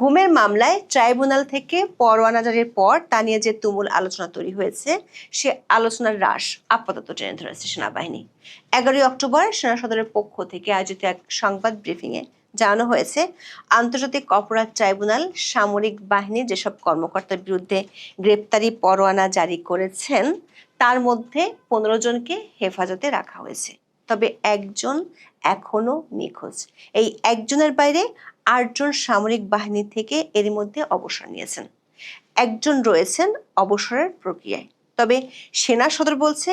গুমের মামলায় ট্রাইব্যুনাল থেকে পরোয়ানা জারির পর তা নিয়ে যে তুমুল আলোচনা তৈরি হয়েছে, সে আলোচনার হ্রাস আপাতত টেনে ধরেছে সেনাবাহিনী। এগারোই অক্টোবর সেনা সদরের পক্ষ থেকে আয়োজিত এক সংবাদ ব্রিফিংয়ে জানানো হয়েছে, আন্তর্জাতিক অপরাধ ট্রাইব্যুনাল সামরিক বাহিনীর যেসব কর্মকর্তার বিরুদ্ধে গ্রেপ্তারি পরোয়ানা জারি করেছেন, তার মধ্যে পনেরো জনকে হেফাজতে রাখা হয়েছে। তবে একজন এখনও নিখোঁজ। এই একজনের বাইরে আটজন সামরিক বাহিনী থেকে এর মধ্যে অবসর নিয়েছেন। একজন রয়েছেন অবসরের প্রক্রিয়ায়। তবে সেনা সদর বলছে,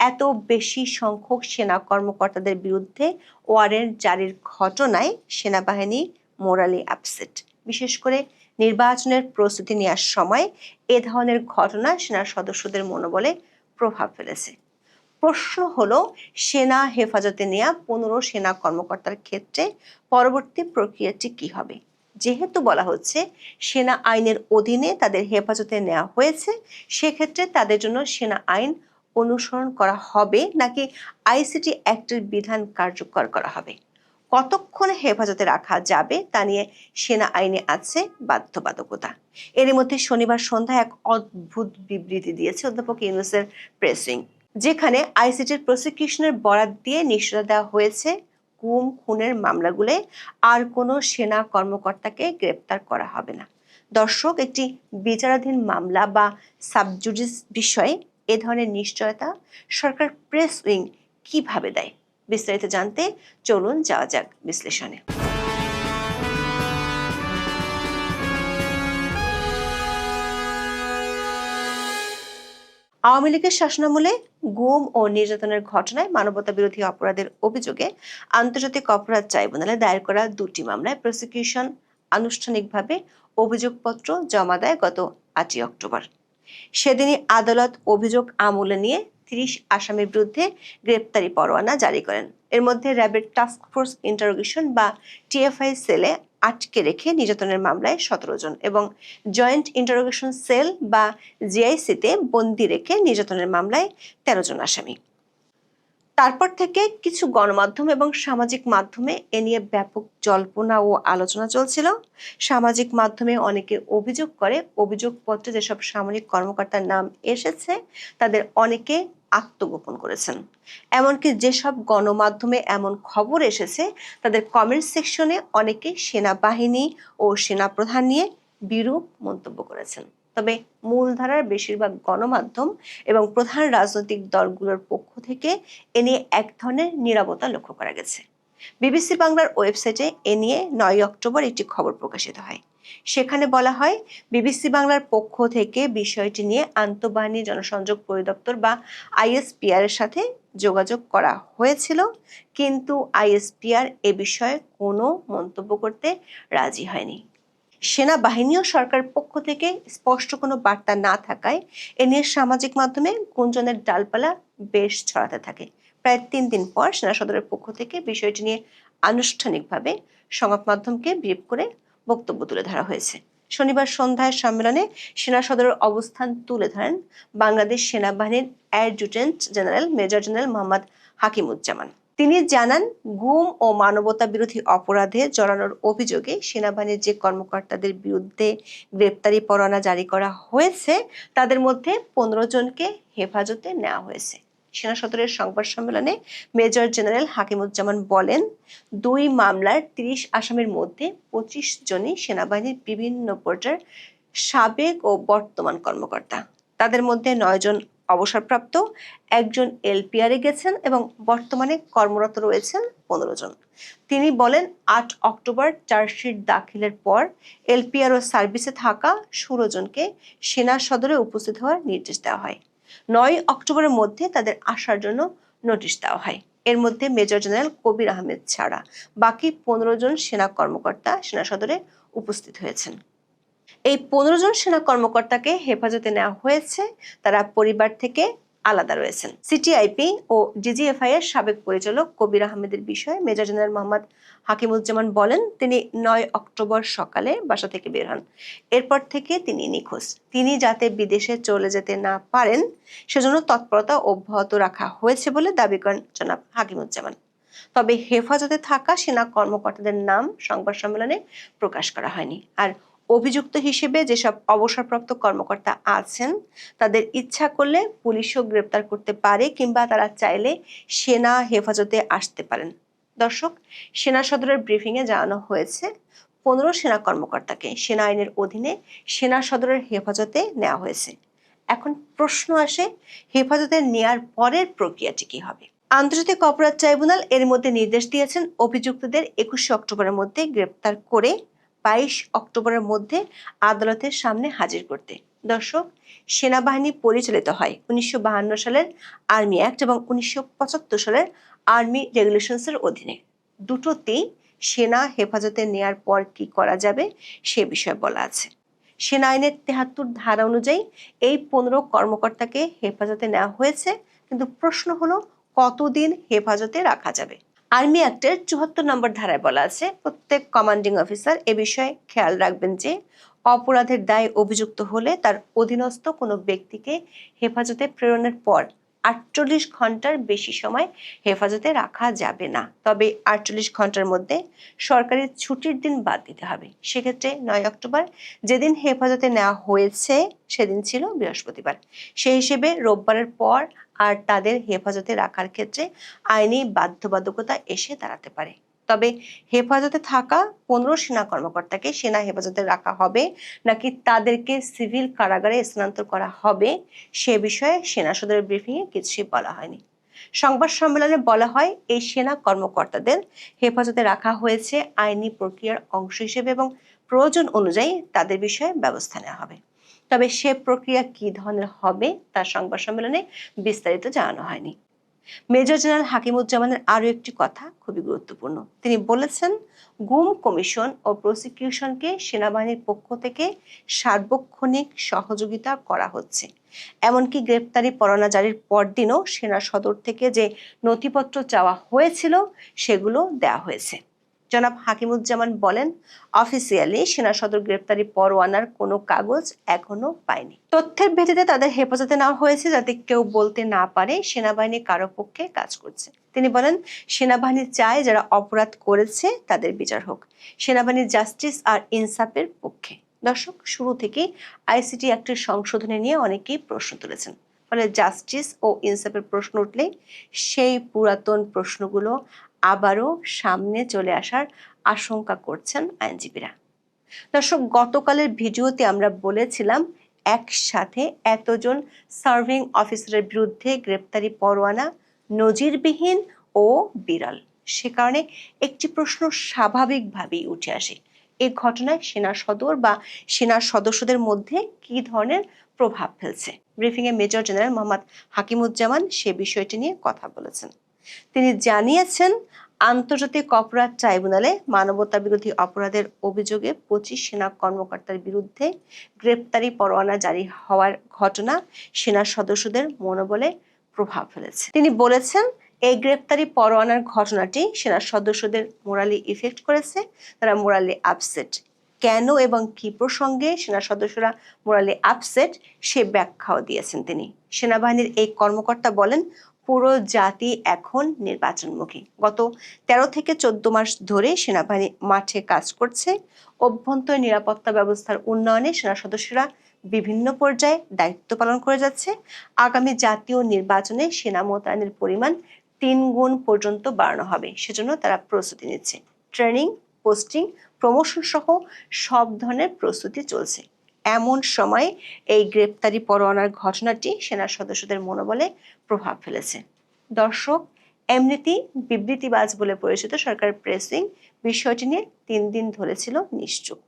এত বেশি সংখ্যক সেনা কর্মকর্তাদের বিরুদ্ধে ওয়ারেন্ট জারির ঘটনায় সেনাবাহিনী মোরালি আপসেট বিশেষ করে নির্বাচনের প্রস্তুতি নেওয়ার সময় এ ধরনের ঘটনা সেনার সদস্যদের মনোবলে প্রভাব ফেলেছে। প্রশ্ন হলো, সেনা হেফাজতে নেওয়া পনেরো সেনা কর্মকর্তার ক্ষেত্রে পরবর্তী প্রক্রিয়াটি কি হবে? যেহেতু বলা হচ্ছে, সেনা আইনের অধীনে তাদের হেফাজতে নেওয়া হয়েছে, সেক্ষেত্রে তাদের জন্য সেনা আইন অনুসরণ করা হবে নাকি আইসিটি অ্যাক্টের বিধান কার্যকর করা হবে? কতক্ষণ হেফাজতে রাখা যাবে তা নিয়ে সেনা আইনে আছে বাধ্যবাধকতা। এর মধ্যে শনিবার সন্ধ্যায় এক অদ্ভুত বিবৃতি দিয়েছে অধ্যাপক ইউনুসের প্রেসিং যেখানে আইসিটির প্রসিকিউশনের বরাত দিয়ে নিশ্চয়তা দেওয়া হয়েছে, গুম, খুনের মামলাগুলো আর কোনো সেনা কর্মকর্তাকে গ্রেপ্তার করা হবে না। দর্শক, একটি বিচারাধীন মামলা বা সাবজুডিস বিষয়ে এ ধরনের নিশ্চয়তা সরকার প্রেস উইং কীভাবে দেয়? বিস্তারিত জানতে চলুন, যাওয়া যাক বিশ্লেষণে। আওয়ামী লীগের শাসনামূলে গুম ও নির্যাতনের ঘটনায় মানবতা বিরোধী অপরাধের অভিযোগে আন্তর্জাতিক অপরাধ ট্রাইব্যুনালে দায়ের করা দুটি মামলায় প্রসিকিউশন আনুষ্ঠানিকভাবে অভিযোগপত্র জমা দেয় গত আটই অক্টোবর। সেদিনই আদালত অভিযোগ আমলে নিয়ে তিরিশ আসামির বিরুদ্ধে গ্রেপ্তারি পরোয়ানা জারি করেন। এর মধ্যে র্যাবের টাস্ক ফোর্স ইন্টারোগেশন বা টিএফআই সেলে আটকে রেখে নির্যাতনের মামলায় সতেরো জন এবং জয়েন্ট ইন্টারোগেশন সেল বা জিআইসিতে বন্দি রেখে নির্যাতনের মামলায় তেরো জন আসামি। তারপর থেকে কিছু গণমাধ্যম এবং সামাজিক মাধ্যমে এ নিয়ে ব্যাপক জল্পনা ও আলোচনা চলছিল। সামাজিক মাধ্যমে অনেকে অভিযোগ করে, অভিযোগপত্রে যেসব সামরিক কর্মকর্তার নাম এসেছে, তাদের অনেকে আত্মগোপন করেছেন। এমনকি যেসব গণমাধ্যমে এমন খবর এসেছে, তাদের কমেন্ট সেকশনে অনেকে সেনাবাহিনী ও সেনাপ্রধান নিয়ে বিরূপ মন্তব্য করেছেন। তবে মূলধারার বেশিরভাগ গণমাধ্যম এবং প্রধান রাজনৈতিক দলগুলোর পক্ষ থেকে এ নিয়ে এক ধরনের নিরাপত্তা লক্ষ্য করা গেছে। বিবিসি বাংলার ওয়েবসাইটে এ নিয়ে নয় অক্টোবর একটি খবর প্রকাশিত হয়। সেখানে বলা হয়, বিবিসি বাংলার পক্ষ থেকে বিষয়টি নিয়ে আন্তঃবাহিনী জনসংযোগ পরিদপ্তর বা আইএসপিআর এর সাথে যোগাযোগ করা হয়েছিল, কিন্তু আইএসপিআর এ বিষয়ে কোনো মন্তব্য করতে রাজি হয়নি। সেনাবাহিনী ও সরকার পক্ষ থেকে স্পষ্ট কোনো বার্তা না থাকায় এ নিয়ে সামাজিক মাধ্যমে গুঞ্জনের ডালপালা বেশ ছড়াতে থাকে। প্রায় তিন দিন পর সেনা সদরের পক্ষ থেকে বিষয়টি নিয়ে আনুষ্ঠানিকভাবে সংবাদ মাধ্যমকে ব্রিফ করে বক্তব্য তুলে ধরা হয়েছে। শনিবার সন্ধ্যায় সম্মেলনে সেনা সদরের অবস্থান তুলে ধরেন বাংলাদেশ সেনাবাহিনীর adjutant general major general Mohammad Hakimuzzaman. তিনি জানান, গুম ও মানবতা বিরোধী অপরাধে জড়ানোর অভিযোগে সেনাবাহিনীর যে কর্মকর্তাদের বিরুদ্ধে গ্রেপ্তারি পরোয়ানা জারি করা হয়েছে, তাদের মধ্যে পনেরো জনকে হেফাজতে নেওয়া হয়েছে। সেনা সদরের সংবাদ সম্মেলনে মেজর জেনারেল হাকিমুজ্জামান বলেন, দুই মামলার তিরিশ আসামির মধ্যে পঁচিশ জনই সেনাবাহিনীর বিভিন্ন পর্যায়ের সাবেক ও বর্তমান কর্মকর্তা। তাদের মধ্যে নয় জন অবসরপ্রাপ্ত, একজন এলপিআরে গেছেন এবং বর্তমানে কর্মরত রয়েছেন পনেরো জন। তিনি বলেন, আট অক্টোবর চার্জশিট দাখিলের পর এলপিআর ও সার্ভিসে থাকা ষোলো জনকে সেনা সদরে উপস্থিত হওয়ার নির্দেশ দেওয়া হয়। নয় অক্টোবরের মধ্যে তাদের আসার জন্য নোটিশ দেওয়া হয়। এর মধ্যে মেজর জেনারেল কবির আহমেদ ছাড়া বাকি পনেরো জন সেনা কর্মকর্তা সেনা সদরে উপস্থিত হয়েছেন। এই পনেরো জন সেনা কর্মকর্তাকে হেফাজতে নেওয়া হয়েছে। তারা পরিবার থেকে আলাদা রয়েছেন। সিটিআইপি ও ডিজিএফআই এর সাবেক পরিচালক কবির আহমেদের বিষয়ে মেজর জেনারেল মোহাম্মদ হাকিমুজ্জামান বলেন, তিনি নয় অক্টোবর সকালে বাসা থেকে বের হন। এরপর থেকে তিনি নিখোঁজ। তিনি যাতে বিদেশে চলে যেতে না পারেন, সেজন্য তৎপরতা অব্যাহত রাখা হয়েছে বলে দাবি করেন জনাব হাকিমুজ্জামান। তবে হেফাজতে থাকা সেনা কর্মকর্তাদের নাম সংবাদ সম্মেলনে প্রকাশ করা হয়নি। আর অভিযুক্ত হিসেবে যেসব অবসরপ্রাপ্ত কর্মকর্তা আছেন, তাদের ইচ্ছা করলে পুলিশও গ্রেপ্তার করতে পারে কিংবা তারা চাইলে সেনা হেফাজতে আসতে পারেন। দর্শক, সেনা সদরের ব্রিফিংয়ে জানানো হয়েছে, পনেরো সেনা কর্মকর্তাকে সেনা আইনের অধীনে সেনা সদরের হেফাজতে নেওয়া হয়েছে। এখন প্রশ্ন আসে, হেফাজতে নেয়ার পরের প্রক্রিয়াটি কি হবে? আন্তর্জাতিক অপরাধ ট্রাইব্যুনাল এর মধ্যে নির্দেশ দিয়েছেন অভিযুক্তদের একুশে অক্টোবরের মধ্যে গ্রেপ্তার করে বাইশ অক্টোবরের মধ্যে আদালতের সামনে হাজির করতে। দর্শক, সেনাবাহিনী পরিচালিত হয় উনিশশো সালের আর্মি অ্যাক্ট এবং উনিশশো পঁচাত্তর সালের আর্মি রেগুলেশনসের অধীনে। দুটোতেই সেনা হেফাজতে নেয়ার পর কি করা যাবে সে বিষয়ে বলা আছে। সেনা আইনের তেহাত্তর ধারা অনুযায়ী এই পনেরো কর্মকর্তাকে হেফাজতে নেওয়া হয়েছে, কিন্তু প্রশ্ন হলো কতদিন হেফাজতে রাখা যাবে? আর্মি অ্যাক্টের চুয়াত্তর নম্বর ধারায় বলা আছে, প্রত্যেক কমান্ডিং অফিসার এ বিষয়ে খেয়াল রাখবেন যে, অপরাধের দায়ে অভিযুক্ত হলে তার অধীনস্থ কোনো ব্যক্তিকে হেফাজতে প্রেরণের পর আটচল্লিশ ঘণ্টার বেশি সময় হেফাজতে রাখা যাবে না। তবে আটচল্লিশ ঘণ্টার মধ্যে সরকারি ছুটির দিন বাদ দিতে হবে। সেক্ষেত্রে নয় অক্টোবর যেদিন হেফাজতে নেওয়া হয়েছে, সেদিন ছিল বৃহস্পতিবার। সেই হিসেবে রোববারের পর আর তাদের হেফাজতে রাখার ক্ষেত্রে আইনি বাধ্যবাধকতা এসে দাঁড়াতে পারে। তবে হেফাজতে থাকা পনেরো সেনা কর্মকর্তাকে সেনা হেফাজতে রাখা হবে নাকি তাদেরকে সিভিল কারাগারে স্থানান্তর করা হবে সে বিষয়ে সেনা সদরের ব্রিফিংয়ে কিছুই বলা হয়নি। সংবাদ সম্মেলনে বলা হয়, এই সেনা কর্মকর্তাদের হেফাজতে রাখা হয়েছে আইনি প্রক্রিয়ার অংশ হিসেবে এবং প্রয়োজন অনুযায়ী তাদের বিষয়ে ব্যবস্থা নেওয়া হবে। তবে সে প্রক্রিয়া কি ধরনের হবে তার সংবাদ সম্মেলনে বিস্তারিত জানানো হয়নি। মেজর জেনারেল হাকিমুজ্জামানের আরও একটি কথা খুবই গুরুত্বপূর্ণ। তিনি বলেছেন, গুম কমিশন ও প্রসিকিউশনকে সেনাবাহিনীর পক্ষ থেকে সার্বক্ষণিক সহযোগিতা করা হচ্ছে। এমনকি গ্রেপ্তারি পরোয়ানা জারির পরদিনও সেনা সদর থেকে যে নথিপত্র চাওয়া হয়েছিল, সেগুলো দেওয়া হয়েছে। জনাব হাকিমুজ্জামান বলেন, অফিসিয়ালি সেনা সদর গ্রেপ্তারি পরোয়ানার কোনো কাগজ এখনও পায়নি। তথ্যের ভিত্তিতে তাদের হেফাজতে নেওয়া হয়েছে যাতে কেউ বলতে না পারে সেনাবাহিনী কারও পক্ষে কাজ করছে। তিনি বলেন, সেনাবাহিনী চায় যারা অপরাধ করেছে তাদের বিচার হোক। সেনাবাহিনীর জাস্টিস আর ইনসাফের পক্ষে। দর্শক, শুরু থেকেই আইসিটি অ্যাক্টের সংশোধনে নিয়ে অনেকেই প্রশ্ন তুলেছেন। ফলে জাস্টিস ও ইনসাফের প্রশ্ন উঠলে সেই পুরাতন প্রশ্নগুলো আবারও সামনে চলে আসার আশঙ্কা করছেন আইনজীবীরা। দর্শক, গতকালের ভিডিওতে আমরা বলেছিলাম একসাথে এতজন সার্ভিং অফিসারের বিরুদ্ধে গ্রেপ্তারি পরোয়ানা, নজিরবিহীন ও বিরল। সে কারণে একটি প্রশ্ন স্বাভাবিকভাবেই উঠে আসে, এ ঘটনায় সেনা সদর বা সেনা সদস্যদের মধ্যে কি ধরনের প্রভাব ফেলছে? ব্রিফিংয়ে মেজর জেনারেল মোহাম্মদ হাকিমুজ্জামান সে বিষয়টি নিয়ে কথা বলেছেন। তিনি জানিয়েছেন, আন্তর্জাতিক অপরাধ ট্রাইব্যুনালে মানবতা বিরোধী অপরাধের অভিযোগে পঁচিশ সেনা কর্মকর্তার বিরুদ্ধে গ্রেপ্তারি পরোয়ানা জারি হওয়ার ঘটনা সেনা সদস্যদের মনোবলে প্রভাব ফেলেছে। তিনি বলেছেন, এই গ্রেপ্তারি পরোয়ানার ঘটনাটি সেনা সদস্যদের মোরালি ইফেক্ট করেছে, তারা মোরালি আপসেট। কেন এবং কি প্রসঙ্গে সেনা সদস্যরা মোরালি আপসেট, সে ব্যাখ্যাও দিয়েছেন তিনি। সেনাবাহিনীর এই কর্মকর্তা বলেন পুরো জাতি এখন নির্বাচনমুখী। গত তেরো থেকে চোদ্দ মাস ধরে সেনাবাহিনী মাঠে কাজ করছে। অভ্যন্তরীণ নিরাপত্তা ব্যবস্থার উন্নয়নে সেনা সদস্যরা বিভিন্ন পর্যায়ে দায়িত্ব পালন করে যাচ্ছে। আগামী জাতীয় নির্বাচনে সেনা মোতায়েনের পরিমাণ তিন গুণ পর্যন্ত বাড়ানো হবে। সেজন্য তারা প্রস্তুতি নিচ্ছে। ট্রেনিং, পোস্টিং প্রমোশন সহ সব ধরনের প্রস্তুতি চলছে। এমন সময় এই গ্রেপ্তারি পরোয়ানার ঘটনাটি সেনা সদস্যদের মনোবলে প্রভাব ফেলেছে। দর্শক, এমনিতেই বিবৃতিবাজ বলে পরিচিত সরকার প্রেসিং বিষয়টি নিয়ে তিন দিন ধরেছিল নিশ্চুপ।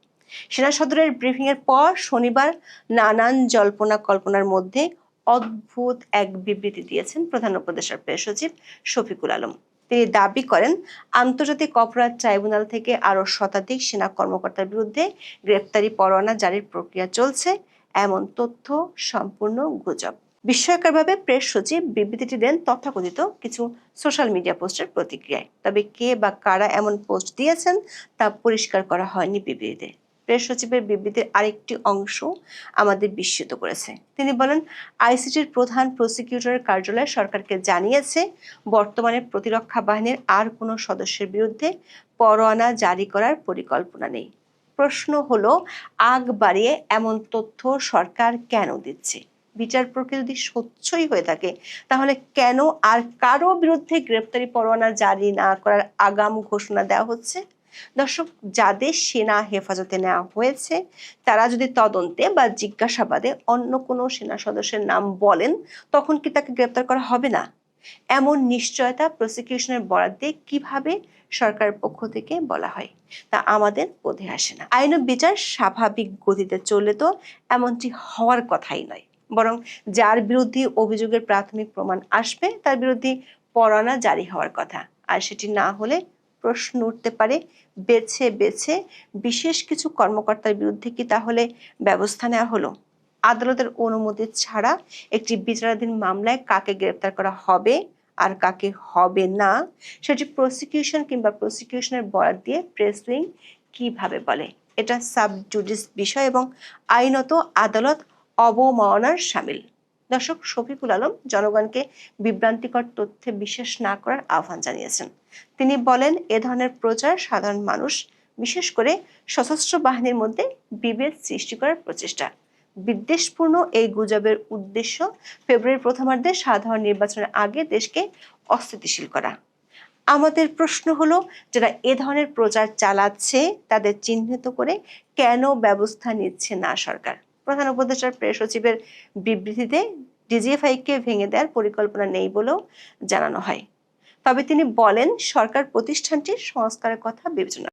সেনা সদরের ব্রিফিং এর পর শনিবার নানান জল্পনা কল্পনার মধ্যে অদ্ভুত এক বিবৃতি দিয়েছেন প্রধান উপদেষ্টার প্রেস সচিব শফিকুল আলম। তিনি দাবি করেন, আন্তর্জাতিক অপরাধ ট্রাইব্যুনাল থেকে আরও শতাধিক সেনা কর্মকর্তার বিরুদ্ধে গ্রেপ্তারি পরোয়ানা জারির প্রক্রিয়া চলছে, এমন তথ্য সম্পূর্ণ গুজব। বিস্ময়করভাবে প্রেস সচিব বিবৃতিটি দেন তথাকথিত কিছু সোশ্যাল মিডিয়া পোস্টের প্রতিক্রিয়ায়। তবে কে বা কারা এমন পোস্ট দিয়েছেন তা পরিষ্কার করা হয়নি বিবৃতিতে। প্রেস সচিবের বিবৃতির আরেকটি অংশ আমাদের বিস্মিত করেছে। তিনি বলেন, আইসিটির প্রধান প্রসিকিউটরের কার্যালয় সরকারকে জানিয়েছে, বর্তমানে প্রতিরক্ষা বাহিনীর আর কোনো সদস্যের বিরুদ্ধে পরোয়ানা জারি করার পরিকল্পনা নেই। প্রশ্ন হলো, আগ বাড়িয়ে এমন তথ্য সরকার কেন দিচ্ছে? বিচার প্রক্রিয়া যদি স্বচ্ছই হয়ে থাকে, তাহলে কেন আর কারও বিরুদ্ধে গ্রেপ্তারি পরোয়ানা জারি না করার আগাম ঘোষণা দেওয়া হচ্ছে? দর্শক, যাদের সেনা হেফাজতে নেওয়া হয়েছে, তারা যদি তদন্তে বা জিজ্ঞাসাবাদে অন্য কোনো সেনা সদস্যের নাম বলেন, তখন কি তাকে গ্রেপ্তার করা হবে না? এমন নিশ্চয়তা প্রসিকিউশনের বরাদ দিয়ে কীভাবে সরকারের পক্ষ থেকে বলা হয়, তা আমাদের বোধে আসে না। আইন বিচার স্বাভাবিক গতিতে চললে তো এমনটি হওয়ার কথাই নয়। বরং যার বিরুদ্ধে অভিযোগের প্রাথমিক প্রমাণ আসবে, তার বিরুদ্ধে পরোয়ানা জারি হওয়ার কথা। আর সেটি না হলে প্রশ্ন উঠতে পারে, বেছে বেছে বিশেষ কিছু কর্মকর্তার বিরুদ্ধে কি তাহলে ব্যবস্থা নেওয়া হলো? আদালতের অনুমতি ছাড়া একটি বিচারাধীন মামলায় কাকে গ্রেপ্তার করা হবে আর কাকে হবে না, সেটি প্রসিকিউশন কিংবা প্রসিকিউশনের বরাদ দিয়ে প্রেস উইং কীভাবে বলে? এটা সাব জুডিস বিষয় এবং আইনত আদালত অবমাননার সামিল। দর্শক শফিকুল আলম জনগণকে বিভ্রান্তিকর তথ্যে বিশ্বাস না করার আহ্বান জানিয়েছেন। তিনি বলেন, এ ধরনের প্রচার সাধারণ মানুষ, বিশেষ করে সশস্ত্র বাহিনীর মধ্যে বিভেদ সৃষ্টি করার প্রচেষ্টা। বিদ্বেষপূর্ণ এই গুজবের উদ্দেশ্য ফেব্রুয়ারির প্রথমার্ধে সাধারণ নির্বাচনের আগে দেশকে অস্থিতিশীল করা। আমাদের প্রশ্ন হলো, যারা এ ধরনের প্রচার চালাচ্ছে, তাদের চিহ্নিত করে কেন ব্যবস্থা নিচ্ছে না সরকার? প্রধান উপদেষ্টার প্রেস সচিবের বিবৃতিতে ডিজিএফআইকে ভেঙে দেওয়ার পরিকল্পনা নেই বলেও জানানো হয়। তবে তিনি বলেন, সরকার প্রতিষ্ঠানটির সংস্কারের কথা বিবেচনা